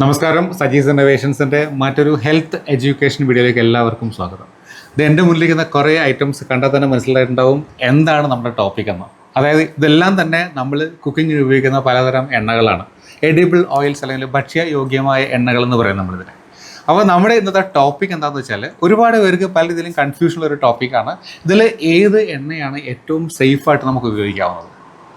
നമസ്കാരം. സജീസ് ഇന്നോവേഷൻസിന്റെ മറ്റൊരു health education വീഡിയോയിലേക്ക് എല്ലാവർക്കും സ്വാഗതം. ഇത് എന്റെ മുന്നിലിരിക്കുന്ന കുറേ ഐറ്റംസ് കണ്ടാൽ തന്നെ മനസ്സിലായിട്ടുണ്ടാവും എന്താണ് നമ്മുടെ ടോപ്പിക് എന്ന്. അതായത് ഇതെല്ലാം തന്നെ നമ്മൾ കുക്കിങ്ങിന് ഉപയോഗിക്കുന്ന പലതരം എണ്ണകളാണ്. എഡിബിൾ ഓയിൽസ് അല്ലെങ്കിൽ ഭക്ഷ്യയോഗ്യമായ എണ്ണകൾ എന്ന് പറയും നമ്മളിതിനെ. അപ്പോൾ നമ്മുടെ ഇന്നത്തെ ടോപ്പിക് എന്താണെന്ന് വെച്ചാൽ ഒരുപാട് പേർക്ക് പല രീതിയിലും കൺഫ്യൂഷനുള്ള ഒരു ടോപ്പിക്കാണ് ഇതിൽ ഏത് എണ്ണയാണ് ഏറ്റവും സേഫായിട്ട് നമുക്ക് ഉപയോഗിക്കാവുന്നത്?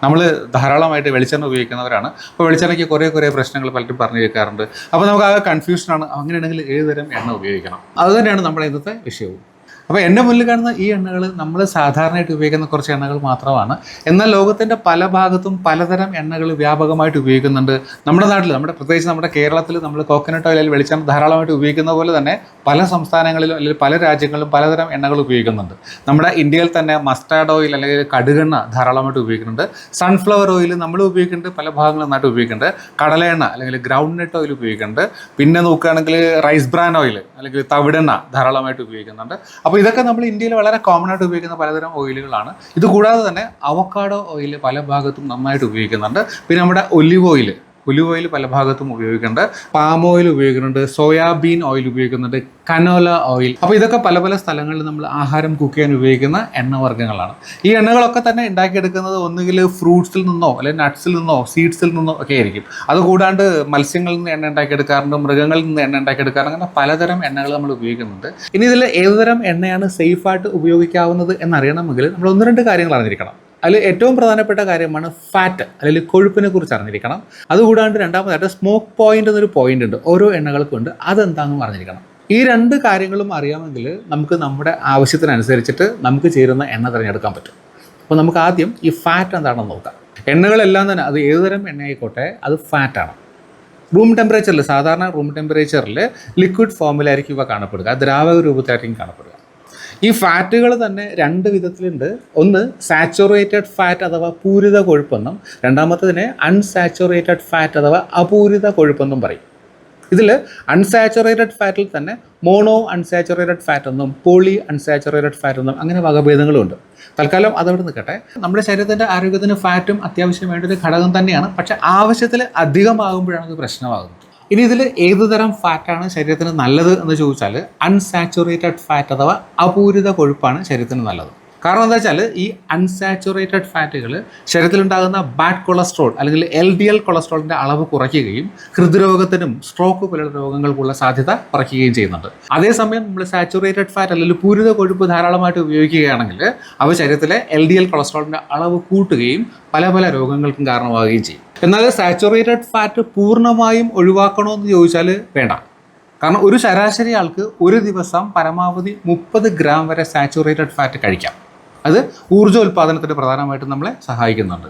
നമ്മൾ ധാരാളമായിട്ട് വെളിച്ചെണ്ണ ഉപയോഗിക്കുന്നവരാണ്. അപ്പോൾ വെളിച്ചെണ്ണയ്ക്ക് കുറേ കുറേ പ്രശ്നങ്ങൾ പലരും പറഞ്ഞു കേൾക്കാറുണ്ട്. അപ്പോൾ നമുക്ക് ആ കൺഫ്യൂഷനാണ് അങ്ങനെയാണെങ്കിൽ ഏതുതരം എണ്ണ ഉപയോഗിക്കണം? അതുതന്നെയാണ് നമ്മുടെ ഇന്നത്തെ വിഷയവും. അപ്പോൾ എന്റെ മുന്നിൽ കാണുന്ന ഈ എണ്ണകൾ നമ്മൾ സാധാരണയായിട്ട് ഉപയോഗിക്കുന്ന കുറച്ച് എണ്ണകൾ മാത്രമാണ്. എന്നാൽ ലോകത്തിന്റെ പല ഭാഗത്തും പലതരം എണ്ണകൾ വ്യാപകമായിട്ട് ഉപയോഗിക്കുന്നുണ്ട്. നമ്മുടെ നാട്ടിൽ നമ്മുടെ പ്രത്യേകിച്ച് നമ്മുടെ കേരളത്തിൽ നമ്മൾ കോക്കനട്ട് ഓയിൽ അല്ലെങ്കിൽ വെളിച്ചെണ്ണ ധാരാളമായിട്ട് ഉപയോഗിക്കുന്ന പോലെ തന്നെ പല സംസ്ഥാനങ്ങളിലും അല്ലെങ്കിൽ പല രാജ്യങ്ങളിലും പലതരം എണ്ണകൾ ഉപയോഗിക്കുന്നുണ്ട്. നമ്മുടെ ഇന്ത്യയിൽ തന്നെ മസ്റ്റാർഡ് ഓയിൽ അല്ലെങ്കിൽ കടുകെണ്ണ ധാരാളമായിട്ട് ഉപയോഗിക്കുന്നുണ്ട്. സൺഫ്ലവർ ഓയിൽ നമ്മൾ ഉപയോഗിക്കുന്നുണ്ട് പല ഭാഗങ്ങളും നന്നായിട്ട് ഉപയോഗിക്കുന്നുണ്ട്. കടലെണ്ണ അല്ലെങ്കിൽ ഗ്രൗണ്ട് നട്ട് ഓയിൽ ഉപയോഗിക്കുന്നുണ്ട്. പിന്നെ നോക്കുകയാണെങ്കിൽ റൈസ് ബ്രാൻ ഓയിൽ അല്ലെങ്കിൽ തവിടെണ്ണ ധാരാളമായിട്ട് ഉപയോഗിക്കുന്നുണ്ട്. അപ്പോൾ ഇതൊക്കെ നമ്മൾ ഇന്ത്യയിൽ വളരെ കോമൺ ആയിട്ട് ഉപയോഗിക്കുന്ന പലതരം ഓയിലുകളാണ് ഇത് കൂടാതെ തന്നെ അവക്കാഡോ ഓയിൽ പല ഭാഗത്തും നന്നായിട്ട് ഉപയോഗിക്കുന്നുണ്ട്. പിന്നെ നമ്മുടെ ഒലിവ് ഓയിൽ ഒലിവ് ഓയിൽ പല ഭാഗത്തും ഉപയോഗിക്കുന്നുണ്ട്. പാം ഓയിൽ ഉപയോഗിക്കുന്നുണ്ട്. സോയാബീൻ ഓയിൽ ഉപയോഗിക്കുന്നുണ്ട്. കനോല ഓയിൽ അപ്പോൾ ഇതൊക്കെ പല പല സ്ഥലങ്ങളിൽ നമ്മൾ ആഹാരം കുക്ക് ചെയ്യാൻ ഉപയോഗിക്കുന്ന എണ്ണവർഗങ്ങളാണ്. ഈ എണ്ണകളൊക്കെ തന്നെ ഉണ്ടാക്കിയെടുക്കുന്നത് ഒന്നുകിൽ ഫ്രൂട്ട്സിൽ നിന്നോ അല്ലെങ്കിൽ നട്ട്സിൽ നിന്നോ സീഡ്സിൽ നിന്നോ ഒക്കെ ആയിരിക്കും. അതുകൂടാണ്ട് മത്സ്യങ്ങളിൽ നിന്ന് എണ്ണ ഉണ്ടാക്കിയെടുക്കാറുണ്ട് മൃഗങ്ങളിൽ നിന്ന് എണ്ണ ഉണ്ടാക്കിയെടുക്കാറുണ്ട് അങ്ങനെ പലതരം എണ്ണകൾ നമ്മൾ ഉപയോഗിക്കുന്നുണ്ട്. ഇനി ഇതിൽ ഏതുതരം എണ്ണയാണ് സേഫായിട്ട് ഉപയോഗിക്കാവുന്നത് എന്നറിയണമെങ്കിൽ നമ്മൾ ഒന്ന് രണ്ട് കാര്യങ്ങൾ അറിഞ്ഞിരിക്കണം. അതിൽ ഏറ്റവും പ്രധാനപ്പെട്ട കാര്യമാണ് ഫാറ്റ് അല്ലെങ്കിൽ കൊഴുപ്പിനെ കുറിച്ച് അറിഞ്ഞിരിക്കണം. അതുകൂടാണ്ട് രണ്ടാമതായിട്ട് സ്മോക്ക് പോയിന്റ് എന്നൊരു പോയിന്റ് ഉണ്ട് ഓരോ എണ്ണകൾക്കും ഉണ്ട്. അതെന്താണെന്നും അറിഞ്ഞിരിക്കണം. ഈ രണ്ട് കാര്യങ്ങളും അറിയാമെങ്കിൽ നമുക്ക് നമ്മുടെ ആവശ്യത്തിനനുസരിച്ചിട്ട് നമുക്ക് ചേരുന്ന എണ്ണ തിരഞ്ഞെടുക്കാൻ പറ്റും. അപ്പോൾ നമുക്ക് ആദ്യം ഈ ഫാറ്റ് എന്താണെന്ന് നോക്കാം. എണ്ണകളെല്ലാം തന്നെ അത് ഏതുതരം എണ്ണയായിക്കോട്ടെ അത് ഫാറ്റാണ് റൂം ടെമ്പറേച്ചറിൽ സാധാരണ റൂം ടെമ്പറേച്ചറിൽ ലിക്വിഡ് ഫോമിലായിരിക്കും ഇവ കാണപ്പെടുക ദ്രാവക രൂപത്തിലായിരിക്കും കാണപ്പെടുക. ഈ ഫാറ്റുകൾ തന്നെ രണ്ട് വിധത്തിലുണ്ട്. ഒന്ന് സാച്ചുറേറ്റഡ് ഫാറ്റ് അഥവാ പൂരിത കൊഴുപ്പെന്നും രണ്ടാമത്തതിനെ അൺസാച്ചുറേറ്റഡ് ഫാറ്റ് അഥവാ അപൂരിത കൊഴുപ്പെന്നും പറയും. ഇതിൽ അൺസാച്ചുറേറ്റഡ് ഫാറ്റിൽ തന്നെ മോണോ അൺസാച്ചുറേറ്റഡ് ഫാറ്റ് എന്നും പോളി അൺസാച്ചുറേറ്റഡ് ഫാറ്റ് എന്നും അങ്ങനെ വകഭേദങ്ങളുണ്ട്. തൽക്കാലം അതവിടെ നിൽക്കട്ടെ. നമ്മുടെ ശരീരത്തിന്റെ ആരോഗ്യത്തിന് ഫാറ്റും അത്യാവശ്യം വേണ്ട ഒരു ഘടകം തന്നെയാണ്. പക്ഷേ ആവശ്യത്തിൽ അധികമാകുമ്പോഴാണ് അത് പ്രശ്നമാകുന്നത്. ഇനി ഇതിൽ ഏത് തരം ഫാറ്റാണ് ശരീരത്തിന് നല്ലത് എന്ന് ചോദിച്ചാൽ അൺസാച്ചുറേറ്റഡ് ഫാറ്റ് അഥവാ അപൂരിത കൊഴുപ്പാണ് ശരീരത്തിന് നല്ലത്. കാരണം എന്താ വെച്ചാൽ ഈ അൺസാച്ചുറേറ്റഡ് ഫാറ്റുകൾ ശരീരത്തിലുണ്ടാകുന്ന ബാഡ് കൊളസ്ട്രോൾ അല്ലെങ്കിൽ എൽ ഡി എൽ കൊളസ്ട്രോളിന്റെ അളവ് കുറയ്ക്കുകയും ഹൃദ്രോഗത്തിനും സ്ട്രോക്ക് പോലുള്ള രോഗങ്ങൾക്കുള്ള സാധ്യത കുറയ്ക്കുകയും ചെയ്യുന്നുണ്ട്. അതേസമയം നമ്മൾ സാച്ചുറേറ്റഡ് ഫാറ്റ് അല്ലെങ്കിൽ പൂരിത കൊഴുപ്പ് ധാരാളമായിട്ട് ഉപയോഗിക്കുകയാണെങ്കിൽ അവ ശരീരത്തിലെ എൽ ഡി എൽ കൊളസ്ട്രോളിന്റെ അളവ് കൂട്ടുകയും പല പല രോഗങ്ങൾക്കും കാരണമാവുകയും ചെയ്യും. എന്നാൽ സാച്ചുറേറ്റഡ് ഫാറ്റ് പൂർണമായും ഒഴിവാക്കണമെന്ന് ചോദിച്ചാൽ വേണ്ട. കാരണം ഒരു ശരാശരി ആൾക്ക് ഒരു ദിവസം പരമാവധി മുപ്പത് ഗ്രാം വരെ സാച്ചുറേറ്റഡ് ഫാറ്റ് കഴിക്കാം. അത് ഊർജോൽപാദനത്തിന് പ്രധാനമായിട്ടും നമ്മളെ സഹായിക്കുന്നുണ്ട്.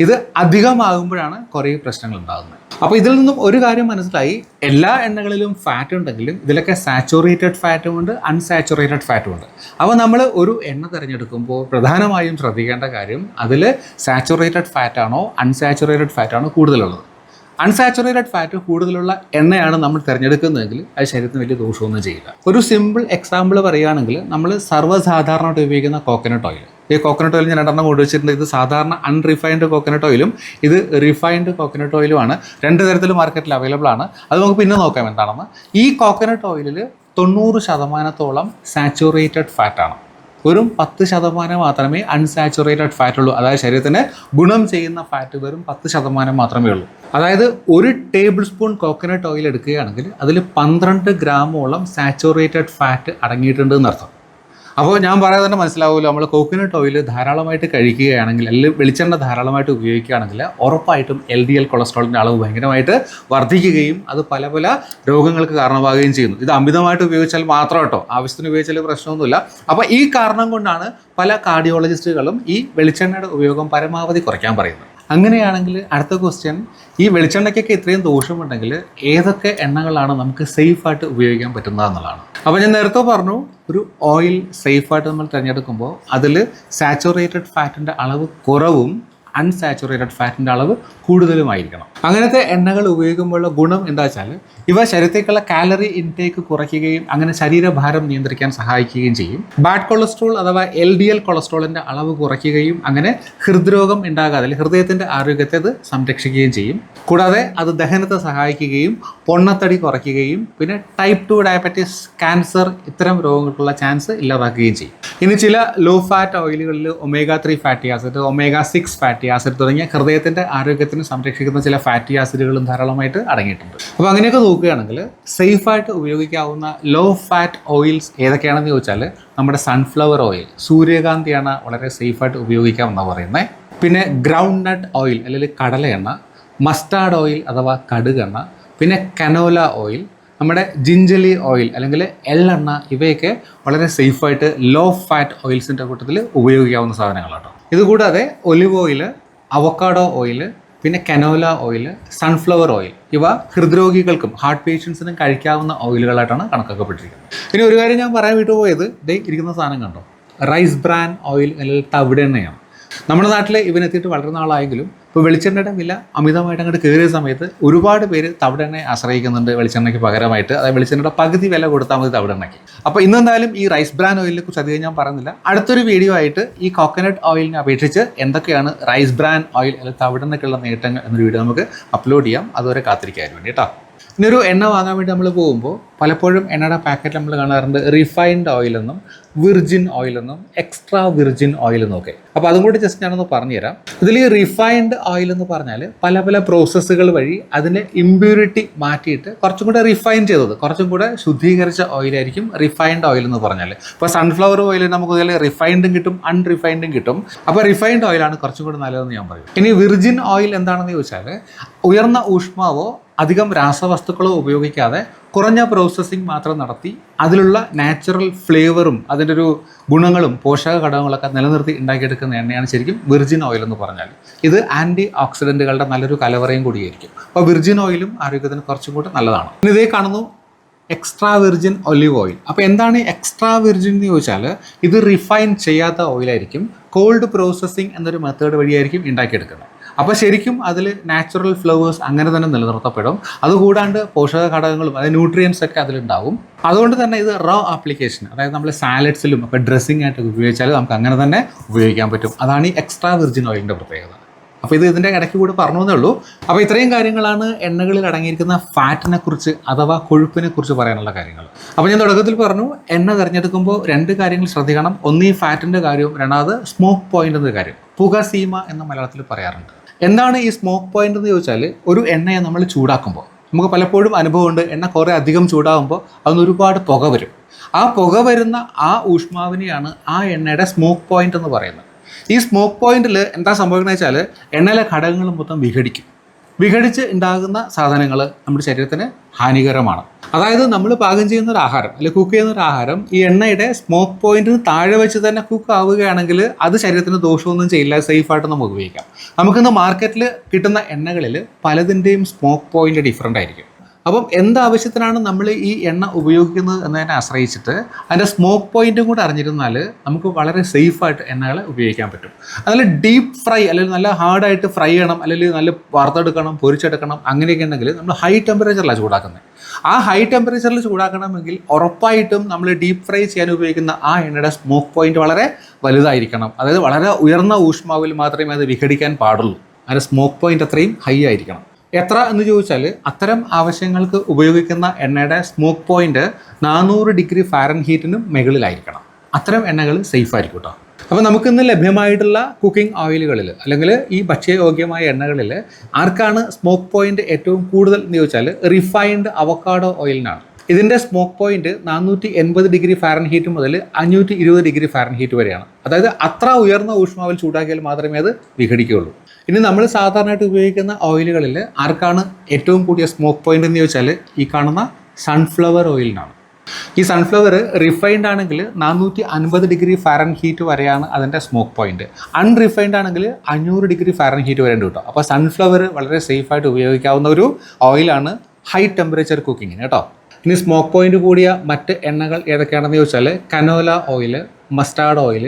ഇത് അധികമാകുമ്പോഴാണ് കുറേ പ്രശ്നങ്ങൾ ഉണ്ടാകുന്നത്. അപ്പോൾ ഇതിൽ നിന്നും ഒരു കാര്യം മനസ്സിലായി. എല്ലാ എണ്ണകളിലും ഫാറ്റ് ഉണ്ടെങ്കിലും ഇതിലൊക്കെ സാച്ചുറേറ്റഡ് ഫാറ്റും ഉണ്ട് അൺസാച്ചുറേറ്റഡ് ഫാറ്റും ഉണ്ട്. അപ്പോൾ നമ്മൾ ഒരു എണ്ണ തിരഞ്ഞെടുക്കുമ്പോൾ പ്രധാനമായും ശ്രദ്ധിക്കേണ്ട കാര്യം അതിൽ സാച്ചുറേറ്റഡ് ഫാറ്റാണോ അൺസാച്ചുറേറ്റഡ് ഫാറ്റാണോ കൂടുതലുള്ളത്. അൺസാച്ചുറേറ്റഡ് ഫാറ്റ് കൂടുതലുള്ള എണ്ണയാണ് നമ്മൾ തിരഞ്ഞെടുക്കുന്നതെങ്കിൽ അത് ശരീരത്തിന് വലിയ ദോഷമൊന്നും ചെയ്യില്ല. ഒരു സിമ്പിൾ എക്സാമ്പിൾ പറയുകയാണെങ്കിൽ നമ്മൾ സർവസാധാരണമായിട്ട് ഉപയോഗിക്കുന്ന കോക്കനട്ട് ഓയിൽ ഈ കോക്കനട്ട് ഓയിൽ ഞാൻ രണ്ടെണ്ണം കൊണ്ടുവച്ചിട്ടുണ്ട് ഇത് സാധാരണ അൺറിഫൈൻഡ് കോക്കനട്ട് ഓയിലും ഇത് റിഫൈൻഡ് കോക്കനട്ട് ഓയിലുമാണ് രണ്ട് തരത്തിലും മാർക്കറ്റിൽ അവൈലബിൾ ആണ്. അത് നമുക്ക് പിന്നെ നോക്കാം എന്താണെന്ന്. ഈ കോക്കനട്ട് ഓയിലിൽ തൊണ്ണൂറ് ശതമാനത്തോളം സാച്ചുറേറ്റഡ് ഫാറ്റാണ് വെറും പത്ത് ശതമാനം മാത്രമേ അൺസാച്ചുറേറ്റഡ് ഫാറ്റ് ഉള്ളൂ. അതായത് ശരീരത്തിന് ഗുണം ചെയ്യുന്ന ഫാറ്റ് വെറും പത്ത് ശതമാനം മാത്രമേ ഉള്ളൂ. അതായത് ഒരു ടേബിൾ സ്പൂൺ കോക്കനട്ട് ഓയിൽ എടുക്കുകയാണെങ്കിൽ അതിൽ പന്ത്രണ്ട് ഗ്രാമോളം സാച്ചുറേറ്റഡ് ഫാറ്റ് അടങ്ങിയിട്ടുണ്ട് എന്നർത്ഥം. അപ്പോൾ ഞാൻ പറയാതെ തന്നെ മനസ്സിലാവുമല്ലോ നമ്മൾ കോക്കനട്ട് ഓയിൽ ധാരാളമായിട്ട് കഴിക്കുകയാണെങ്കിൽ അല്ലെങ്കിൽ വെളിച്ചെണ്ണ ധാരാളമായിട്ട് ഉപയോഗിക്കുകയാണെങ്കിൽ ഉറപ്പായിട്ടും എൽ ഡി എൽ കൊളസ്ട്രോളിന്റെ അളവ് ഭയങ്കരമായിട്ട് വർദ്ധിക്കുകയും അത് പല പല രോഗങ്ങൾക്ക് കാരണമാവുകയും ചെയ്യുന്നു. ഇത് അമിതമായിട്ട് ഉപയോഗിച്ചാൽ മാത്രം കേട്ടോ. ആവശ്യത്തിന് ഉപയോഗിച്ചാൽ പ്രശ്നമൊന്നുമില്ല. അപ്പോൾ ഈ കാരണം കൊണ്ടാണ് പല കാർഡിയോളജിസ്റ്റുകളും ഈ വെളിച്ചെണ്ണയുടെ ഉപയോഗം പരമാവധി കുറയ്ക്കാൻ പറയുന്നത്. അങ്ങനെയാണെങ്കിൽ അടുത്ത ക്വസ്റ്റ്യൻ ഈ വെളിച്ചെണ്ണയ്ക്കൊക്കെ ഇത്രയും ദോഷമുണ്ടെങ്കിൽ ഏതൊക്കെ എണ്ണകളാണ് നമുക്ക് സേഫായിട്ട് ഉപയോഗിക്കാൻ പറ്റുന്നത് എന്നുള്ളതാണ്. അപ്പോൾ ഞാൻ നേരത്തെ പറഞ്ഞു ഒരു ഓയിൽ സേഫായിട്ട് നമ്മൾ തിരഞ്ഞെടുക്കുമ്പോൾ അതിൽ സാച്ചുറേറ്റഡ് ഫാറ്റിന്റെ അളവ് കുറവും അൺസാച്ചുറേറ്റഡ് ഫാറ്റിന്റെ അളവ് കൂടുതലുമായിരിക്കണം. അങ്ങനത്തെ എണ്ണകൾ ഉപയോഗിക്കുമ്പോഴുള്ള ഗുണം എന്താ വെച്ചാൽ ഇവ ശരീരത്തേക്കുള്ള കാലറി ഇൻടേക്ക് കുറയ്ക്കുകയും അങ്ങനെ ശരീരഭാരം നിയന്ത്രിക്കാൻ സഹായിക്കുകയും ചെയ്യും. ബാഡ് കൊളസ്ട്രോൾ അഥവാ എൽ ഡി എൽ കൊളസ്ട്രോളിന്റെ അളവ് കുറയ്ക്കുകയും അങ്ങനെ ഹൃദ്രോഗം ഉണ്ടാകാതെ ഹൃദയത്തിന്റെ ആരോഗ്യത്തെ അത് സംരക്ഷിക്കുകയും ചെയ്യും. കൂടാതെ അത് ദഹനത്തെ സഹായിക്കുകയും പൊണ്ണത്തടി കുറയ്ക്കുകയും പിന്നെ ടൈപ്പ് ടു ഡയബറ്റീസ് ക്യാൻസർ ഇത്തരം രോഗങ്ങൾക്കുള്ള ചാൻസ് ഇല്ലാതാക്കുകയും ചെയ്യും. ഇനി ചില low fat ഓയിലുകളിൽ omega three fatty acid omega six fatty acid തുടങ്ങിയ ഹൃദയത്തിന്റെ ആരോഗ്യത്തിന് സംരക്ഷിക്കുന്ന ചില ഫാറ്റി ആസിഡുകളും ധാരാളമായിട്ട് അടങ്ങിയിട്ടുണ്ട്. അപ്പോൾ അങ്ങനെയൊക്കെ നോക്കുകയാണെങ്കിൽ സേഫായിട്ട് ഉപയോഗിക്കാവുന്ന ലോ ഫാറ്റ് ഓയിൽസ് ഏതൊക്കെയാണെന്ന് ചോദിച്ചാൽ നമ്മുടെ സൺഫ്ലവർ ഓയിൽ സൂര്യകാന്തിയാണ് വളരെ സേഫായിട്ട് ഉപയോഗിക്കാമെന്നാണ് പറയുന്നത്. പിന്നെ ഗ്രൗണ്ട് നട്ട് ഓയിൽ അല്ലെങ്കിൽ കടല എണ്ണ മസ്റ്റാർഡ് ഓയിൽ അഥവാ കടുകെണ്ണ പിന്നെ കനോല ഓയിൽ നമ്മുടെ ജിഞ്ചലി ഓയിൽ അല്ലെങ്കിൽ എള്ളെണ്ണ ഇവയൊക്കെ വളരെ സേഫായിട്ട് ലോ ഫാറ്റ് ഓയിൽസിന്റെ കൂട്ടത്തിൽ ഉപയോഗിക്കാവുന്ന സാധനങ്ങളാട്ടോ. ഇതുകൂടാതെ ഒലിവ് ഓയിൽ അവക്കാഡോ ഓയിൽ പിന്നെ കനോല ഓയിൽ സൺഫ്ലവർ ഓയിൽ ഇവ ഹൃദ്രോഗികൾക്കും ഹാർട്ട് പേഷ്യൻസിനും കഴിക്കാവുന്ന ഓയിലുകളായിട്ടാണ് കണക്കാക്കപ്പെട്ടിരിക്കുന്നത്. ഇനി ഒരു കാര്യം ഞാൻ പറയാൻ വിട്ടുപോയത് ഡേ ഇരിക്കുന്ന സാധനം കണ്ടോ? റൈസ് ബ്രാൻ ഓയിൽ അല്ലെങ്കിൽ തവിടെണ്ണയാണ്. നമ്മുടെ നാട്ടിൽ ഇവനെത്തിയിട്ട് വളരെ നാളായെങ്കിലും ഇപ്പോൾ വെളിച്ചെണ്ണയുടെ വില അമിതമായിട്ട് അങ്ങോട്ട് കയറിയ സമയത്ത് ഒരുപാട് പേര് തവിടെണ്ണയെ ആശ്രയിക്കുന്നുണ്ട് വെളിച്ചെണ്ണയ്ക്ക് പകരമായിട്ട്. അതായത് വെളിച്ചെണ്ണയുടെ പകുതി വില കൊടുത്താൽ മതി തവിടെണ്ണയ്ക്ക്. അപ്പോൾ ഇന്ന് എന്തായാലും ഈ റൈസ് ബ്രാൻ ഓയിലിനെ കുറിച്ച് അധികം ഞാൻ പറയുന്നില്ല. അടുത്തൊരു വീഡിയോ ആയിട്ട് ഈ കോക്കനട്ട് ഓയിലിനെ അപേക്ഷിച്ച് എന്തൊക്കെയാണ് റൈസ് ബ്രാൻ ഓയിൽ അല്ലെങ്കിൽ തവിടെണ്ണയ്ക്കുള്ള നേട്ടങ്ങൾ എന്നൊരു വീഡിയോ നമുക്ക് അപ്ലോഡ് ചെയ്യാം. അതുവരെ കാത്തിരിക്കാൻ വേണ്ടി കേട്ടോ. ഇനി ഒരു എണ്ണ വാങ്ങാൻ വേണ്ടി നമ്മൾ പോകുമ്പോൾ പലപ്പോഴും എണ്ണയുടെ പാക്കറ്റ് നമ്മൾ കാണാറുണ്ട് റിഫൈൻഡ് ഓയിലെന്നും വിർജിൻ ഓയിലെന്നും എക്സ്ട്രാ വിർജിൻ ഓയിലെന്നും ഒക്കെ. അപ്പോൾ അതും കൂടി ജസ്റ്റ് ഞാനൊന്ന് പറഞ്ഞുതരാം. ഇതിൽ ഈ റിഫൈൻഡ് ഓയിൽ എന്ന് പറഞ്ഞാൽ പല പല പ്രോസസ്സുകൾ വഴി അതിന്റെ ഇമ്പ്യൂരിറ്റി മാറ്റിയിട്ട് കുറച്ചും കൂടെ റിഫൈൻ ചെയ്തത്. കുറച്ചും കൂടെ ശുദ്ധീകരിച്ച ഓയിലായിരിക്കും റിഫൈൻഡ് ഓയിൽ എന്ന് പറഞ്ഞാൽ ഇപ്പോൾ സൺഫ്ലവർ ഓയിൽ നമുക്ക് ഇതിൽ റിഫൈൻഡും കിട്ടും അൺറിഫൈൻഡും കിട്ടും. അപ്പോൾ റിഫൈൻഡ് ഓയിലാണ് കുറച്ചും കൂടെ നല്ലതെന്ന് ഞാൻ പറയും. ഇനി വിർജിൻ ഓയിൽ എന്താണെന്ന് ചോദിച്ചാൽ ഉയർന്ന ഊഷ്മാവോ അധികം രാസവസ്തുക്കളോ ഉപയോഗിക്കാതെ കുറഞ്ഞ പ്രോസസ്സിങ് മാത്രം നടത്തി അതിലുള്ള നാച്ചുറൽ ഫ്ലേവറും അതിന്റെ ഒരു ഗുണങ്ങളും പോഷക ഘടകങ്ങളൊക്കെ നിലനിർത്തി ഉണ്ടാക്കിയെടുക്കുന്ന എണ്ണയാണ് ശരിക്കും വിർജിൻ ഓയിൽ എന്ന് പറഞ്ഞാൽ. ഇത് ആന്റി ഓക്സിഡന്റുകളുടെ നല്ലൊരു കലവറയും കൂടിയായിരിക്കും. അപ്പോൾ വിർജിൻ ഓയിലും ആരോഗ്യത്തിന് കുറച്ചും കൂടെ നല്ലതാണ്. പിന്നെ ഇതേ കാണുന്നു എക്സ്ട്രാ വിർജിൻ ഒലിവ് ഓയിൽ അപ്പോൾ എന്താണ് എക്സ്ട്രാ വിർജിൻ എന്ന് ചോദിച്ചാൽ ഇത് റിഫൈൻ ചെയ്യാത്ത ഓയിലായിരിക്കും കോൾഡ് പ്രോസസ്സിംഗ് എന്നൊരു മെത്തേഡ് വഴിയായിരിക്കും ഉണ്ടാക്കിയെടുക്കുന്നത്. അപ്പോൾ ശരിക്കും അതിൽ നാച്ചുറൽ ഫ്ലവേഴ്സ് അങ്ങനെ തന്നെ നിലനിർത്തപ്പെടും. അതുകൂടാണ്ട് പോഷക ഘടകങ്ങളും അതായത് ന്യൂട്രിയൻസ് ഒക്കെ അതിലുണ്ടാവും. അതുകൊണ്ട് തന്നെ ഇത് റോ ആപ്ലിക്കേഷൻ അതായത് നമ്മൾ സാലഡ്സിലും ഒക്കെ ഡ്രസ്സിംഗ് ആയിട്ട് ഉപയോഗിച്ചാൽ നമുക്ക് അങ്ങനെ തന്നെ ഉപയോഗിക്കാൻ പറ്റും. അതാണ് ഈ എക്സ്ട്രാ വിർജിൻ ഓയിലിന്റെ പ്രത്യേകത. അപ്പോൾ ഇത് ഇതിന്റെ ഇടയ്ക്ക് കൂടി പറഞ്ഞതേ ഉള്ളൂ. അപ്പോൾ ഇത്രയും കാര്യങ്ങളാണ് എണ്ണകളിൽ അടങ്ങിയിരിക്കുന്ന ഫാറ്റിനെ കുറിച്ച് അഥവാ കൊഴുപ്പിനെ കുറിച്ച് പറയാനുള്ള കാര്യങ്ങൾ. അപ്പോൾ ഞാൻ തുടക്കത്തിൽ പറഞ്ഞു എണ്ണ തിരഞ്ഞെടുക്കുമ്പോൾ രണ്ട് കാര്യങ്ങൾ ശ്രദ്ധിക്കണം. ഒന്ന് ഈ ഫാറ്റിന്റെ കാര്യവും രണ്ടാമത് സ്മോക്ക് പോയിന്റ് എന്ന കാര്യം. പുക സീമ എന്ന് മലയാളത്തിൽ പറയാറുണ്ട്. എന്താണ് ഈ സ്മോക്ക് പോയിന്റ് എന്ന് ചോദിച്ചാൽ ഒരു എണ്ണയെ നമ്മൾ ചൂടാക്കുമ്പോൾ നമുക്ക് പലപ്പോഴും അനുഭവമുണ്ട് എണ്ണ കുറേ അധികം ചൂടാകുമ്പോൾ അതിന് ഒരുപാട് പുക വരും. ആ പുക വരുന്ന ആ ഊഷ്മാവിനെയാണ് ആ എണ്ണയുടെ സ്മോക്ക് പോയിന്റ് എന്ന് പറയുന്നത്. ഈ സ്മോക്ക് പോയിന്റിൽ എന്താ സംഭവിക്കുന്നത് വെച്ചാൽ എണ്ണയിലെ ഘടകങ്ങൾ മൊത്തം വിഘടിക്കും. വിഘടിച്ച് ഉണ്ടാകുന്ന സാധനങ്ങൾ നമ്മുടെ ശരീരത്തിന് ഹാനികരമാണ്. അതായത് നമ്മൾ പാകം ചെയ്യുന്ന ഒരു ആഹാരം അല്ലെങ്കിൽ കുക്ക് ചെയ്യുന്ന ഒരു ആഹാരം ഈ എണ്ണയുടെ സ്മോക്ക് പോയിന്റിന് താഴെ വെച്ച് തന്നെ കുക്ക് ആവുകയാണെങ്കിൽ അത് ശരീരത്തിന് ദോഷമൊന്നും ചെയ്യില്ല സേഫായിട്ട് നമുക്ക് ഉപയോഗിക്കാം. നമുക്കിന്ന് മാർക്കറ്റിൽ കിട്ടുന്ന എണ്ണകളിൽ പലതിന്റെയും സ്മോക്ക് പോയിന്റ് ഡിഫറെന്റ് ആയിരിക്കും. അപ്പം എന്താവശ്യത്തിനാണ് നമ്മൾ ഈ എണ്ണ ഉപയോഗിക്കുന്നത് എന്നതിനെ ആശ്രയിച്ചിട്ട് അതിന്റെ സ്മോക്ക് പോയിന്റും കൂടെ അറിഞ്ഞിരുന്നാൽ നമുക്ക് വളരെ സേഫായിട്ട് എണ്ണകളെ ഉപയോഗിക്കാൻ പറ്റും. അതിൽ ഡീപ്പ് ഫ്രൈ അല്ലെങ്കിൽ നല്ല ഹാർഡായിട്ട് ഫ്രൈ ചെയ്യണം അല്ലെങ്കിൽ നല്ല വറുത്തെടുക്കണം പൊരിച്ചെടുക്കണം അങ്ങനെയൊക്കെ ഉണ്ടെങ്കിൽ നമ്മൾ ഹൈ ടെമ്പറേച്ചറിലാണ് ചൂടാക്കുന്നത്. ആ ഹൈ ടെമ്പറേച്ചറിൽ ചൂടാക്കണമെങ്കിൽ ഉറപ്പായിട്ടും നമ്മൾ ഡീപ്പ് ഫ്രൈ ചെയ്യാൻ ഉപയോഗിക്കുന്ന ആ എണ്ണയുടെ സ്മോക്ക് പോയിന്റ് വളരെ വലുതായിരിക്കണം. അതായത് വളരെ ഉയർന്ന ഊഷ്മാവിൽ മാത്രമേ അത് വിഘടിക്കാൻ പാടുള്ളൂ. അതിന്റെ സ്മോക്ക് പോയിന്റ് അത്രയും ഹൈ ആയിരിക്കണം. എത്ര എന്ന് ചോദിച്ചാൽ അത്തരം ആവശ്യങ്ങൾക്ക് ഉപയോഗിക്കുന്ന എണ്ണയുടെ സ്മോക്ക് പോയിന്റ് നാനൂറ് ഡിഗ്രി ഫാരൻ ഹീറ്റിനും മുകളിലായിരിക്കണം അത്തരം എണ്ണകൾ സേഫ് ആയിരിക്കും കേട്ടോ അപ്പോൾ നമുക്കിന്ന് ലഭ്യമായിട്ടുള്ള കുക്കിംഗ് ഓയിലുകളിൽ അല്ലെങ്കിൽ ഈ ഭക്ഷ്യയോഗ്യമായ എണ്ണകളിൽ ആർക്കാണ് സ്മോക്ക് പോയിന്റ് ഏറ്റവും കൂടുതൽ എന്ന് ചോദിച്ചാൽ റിഫൈൻഡ് അവക്കാഡോ ഓയിലിനാണ് ഇതിന്റെ സ്മോക്ക് പോയിന്റ് നാനൂറ്റി എൺപത് ഡിഗ്രി ഫാരൻ ഹീറ്റ് മുതൽ അഞ്ഞൂറ്റി ഇരുപത് ഡിഗ്രി ഫാരൻ ഹീറ്റ് വരെയാണ്. അതായത് അത്ര ഉയർന്ന ഊഷ്മാവിൽ ചൂടാക്കിയാൽ മാത്രമേ അത് വിഘടിക്കുകയുള്ളൂ. ഇനി നമ്മൾ സാധാരണയായിട്ട് ഉപയോഗിക്കുന്ന ഓയിലുകളിൽ ആർക്കാണ് ഏറ്റവും കൂടിയ സ്മോക്ക് പോയിന്റ് എന്ന് ചോദിച്ചാൽ ഈ കാണുന്ന സൺഫ്ലവർ ഓയിലിനാണ് ഈ സൺഫ്ലവർ റിഫൈൻഡ് ആണെങ്കിൽ നാനൂറ്റി അൻപത് ഡിഗ്രി ഫാരൻ ഹീറ്റ് വരെയാണ് അതിന്റെ സ്മോക്ക് പോയിന്റ് അൺറിഫൈൻഡ് ആണെങ്കിൽ അഞ്ഞൂറ് ഡിഗ്രി ഫാരൻ ഹീറ്റ് വരെ ഉണ്ട് കേട്ടോ. അപ്പോൾ സൺഫ്ലവർ വളരെ സേഫായിട്ട് ഉപയോഗിക്കാവുന്ന ഒരു ഓയിലാണ് ഹൈ ടെമ്പറേച്ചർ കുക്കിങ്ങിന് കേട്ടോ. ഇനി സ്മോക്ക് പോയിന്റ് കൂടിയ മറ്റ് എണ്ണകൾ ഏതൊക്കെയാണെന്ന് ചോദിച്ചാൽ canola oil mustard oil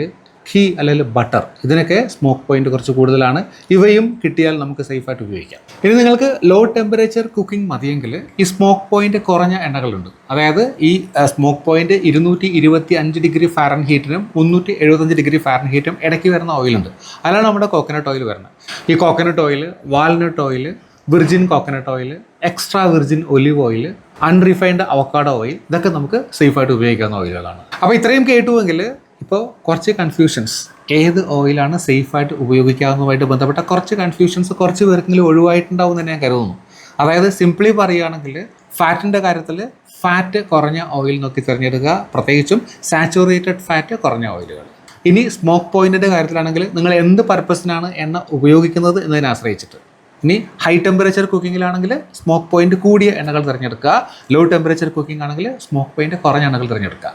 ghee അല്ലെങ്കിൽ ബട്ടർ ഇതിനൊക്കെ സ്മോക്ക് പോയിന്റ് കുറച്ച് കൂടുതലാണ്. ഇവയും കിട്ടിയാൽ നമുക്ക് സേഫായിട്ട് ഉപയോഗിക്കാം. ഇനി നിങ്ങൾക്ക് ലോ ടെമ്പറേച്ചർ കുക്കിംഗ് മതിയെങ്കിൽ ഈ സ്മോക്ക് പോയിന്റ് കുറഞ്ഞ എണ്ണകളുണ്ട്. അതായത് ഈ സ്മോക്ക് പോയിന്റ് ഇരുന്നൂറ്റി ഇരുപത്തി അഞ്ച് ഡിഗ്രി ഫാരൻ ഹീറ്റിനും മുന്നൂറ്റി എഴുപത്തഞ്ച് ഡിഗ്രി ഫാരൻ ഹീറ്റും ഇടയ്ക്ക് വരുന്ന ഓയിലുണ്ട് അതിലാണ് നമ്മുടെ കോക്കനട്ട് ഓയിൽ വരുന്നത്. ഈ coconut oil walnut oil virgin coconut oil extra virgin olive oil unrefined avocado oil ഇതൊക്കെ നമുക്ക് സേഫായിട്ട് ഉപയോഗിക്കാവുന്ന ഓയിലുകളാണ് അപ്പോൾ ഇത്രയും കേട്ടുവെങ്കിൽ ഇപ്പോൾ കുറച്ച് കൺഫ്യൂഷൻസ് ഏത് ഓയിലാണ് സേഫായിട്ട് ഉപയോഗിക്കാവുന്നതുമായിട്ട് ബന്ധപ്പെട്ട കുറച്ച് കൺഫ്യൂഷൻസ് കുറച്ച് പേർക്കെങ്കിലും ഒഴിവായിട്ടുണ്ടാവും എന്ന് ഞാൻ കരുതുന്നു. അതായത് സിംപ്ലി പറയുകയാണെങ്കിൽ ഫാറ്റിന്റെ കാര്യത്തിൽ ഫാറ്റ് കുറഞ്ഞ ഓയിൽ നോക്കി തിരഞ്ഞെടുക്കുക. പ്രത്യേകിച്ചും സാച്ചുറേറ്റഡ് ഫാറ്റ് കുറഞ്ഞ ഓയിലുകൾ ഇനി സ്മോക്ക് പോയിന്റിന്റെ കാര്യത്തിലാണെങ്കിൽ നിങ്ങൾ എന്ത് പർപ്പസിനാണ് എണ്ണ ഉപയോഗിക്കുന്നത് എന്നതിനെ ആശ്രയിച്ചിട്ട്. ഇനി ഹൈ ടെമ്പറേച്ചർ കുക്കിങ്ങിലാണെങ്കിൽ സ്മോക്ക് പോയിന്റ് കൂടിയ എണ്ണകൾ തിരഞ്ഞെടുക്കുക. ലോ ടെമ്പറേച്ചർ കുക്കിംഗ് ആണെങ്കിൽ സ്മോക്ക് പോയിന്റ് കുറഞ്ഞ എണ്ണകൾ തിരഞ്ഞെടുക്കുക.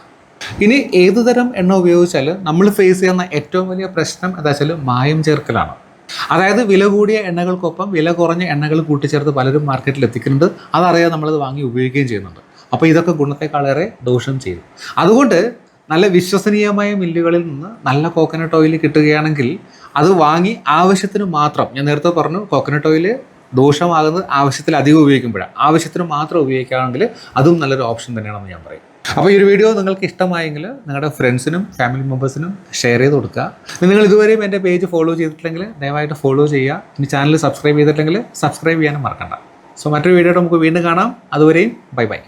ഇനി ഏതുതരം എണ്ണ ഉപയോഗിച്ചാൽ നമ്മൾ ഫേസ് ചെയ്യുന്ന ഏറ്റവും വലിയ പ്രശ്നം എന്താ വെച്ചാൽ മായം ചേർക്കലാണ്. അതായത് വില കൂടിയ എണ്ണകൾക്കൊപ്പം വില കുറഞ്ഞ എണ്ണകൾ കൂട്ടിച്ചേർത്ത് പലരും മാർക്കറ്റിൽ എത്തിക്കുന്നുണ്ട്. അതറിയാതെ നമ്മളത് വാങ്ങി ഉപയോഗിക്കുകയും ചെയ്യുന്നുണ്ട്. അപ്പോൾ ഇതൊക്കെ ഗുണത്തെക്കാളേറെ ദോഷം ചെയ്യും. അതുകൊണ്ട് നല്ല വിശ്വസനീയമായ മില്ലുകളിൽ നിന്ന് നല്ല കോക്കനട്ട് ഓയിൽ കിട്ടുകയാണെങ്കിൽ അത് വാങ്ങി ആവശ്യത്തിന് മാത്രം ഞാൻ നേരത്തെ പറഞ്ഞു കോക്കനട്ട് ഓയിൽ ദോഷമാകുന്നത് ആവശ്യത്തിൽ അധികം ഉപയോഗിക്കുമ്പോഴാണ്. ആവശ്യത്തിന് മാത്രം ഉപയോഗിക്കുകയാണെങ്കിൽ അതും നല്ലൊരു ഓപ്ഷൻ തന്നെയാണെന്ന് ഞാൻ പറയും. അപ്പോൾ ഈ ഒരു വീഡിയോ നിങ്ങൾക്ക് ഇഷ്ടമായെങ്കിൽ നിങ്ങളുടെ ഫ്രണ്ട്സിനും ഫാമിലി മെമ്പേഴ്സിനും ഷെയർ ചെയ്ത് കൊടുക്കുക. നിങ്ങൾ ഇതുവരെയും എന്റെ പേജ് ഫോളോ ചെയ്തിട്ടില്ലെങ്കിൽ ദയവായിട്ട് ഫോളോ ചെയ്യുക. ഇനി ചാനൽ സബ്സ്ക്രൈബ് ചെയ്തിട്ടില്ലെങ്കിൽ സബ്സ്ക്രൈബ് ചെയ്യാനും മറക്കണ്ട. സോ മറ്റൊരു വീഡിയോ നമുക്ക് വീണ്ടും കാണാം. അതുവരെയും ബൈ ബൈ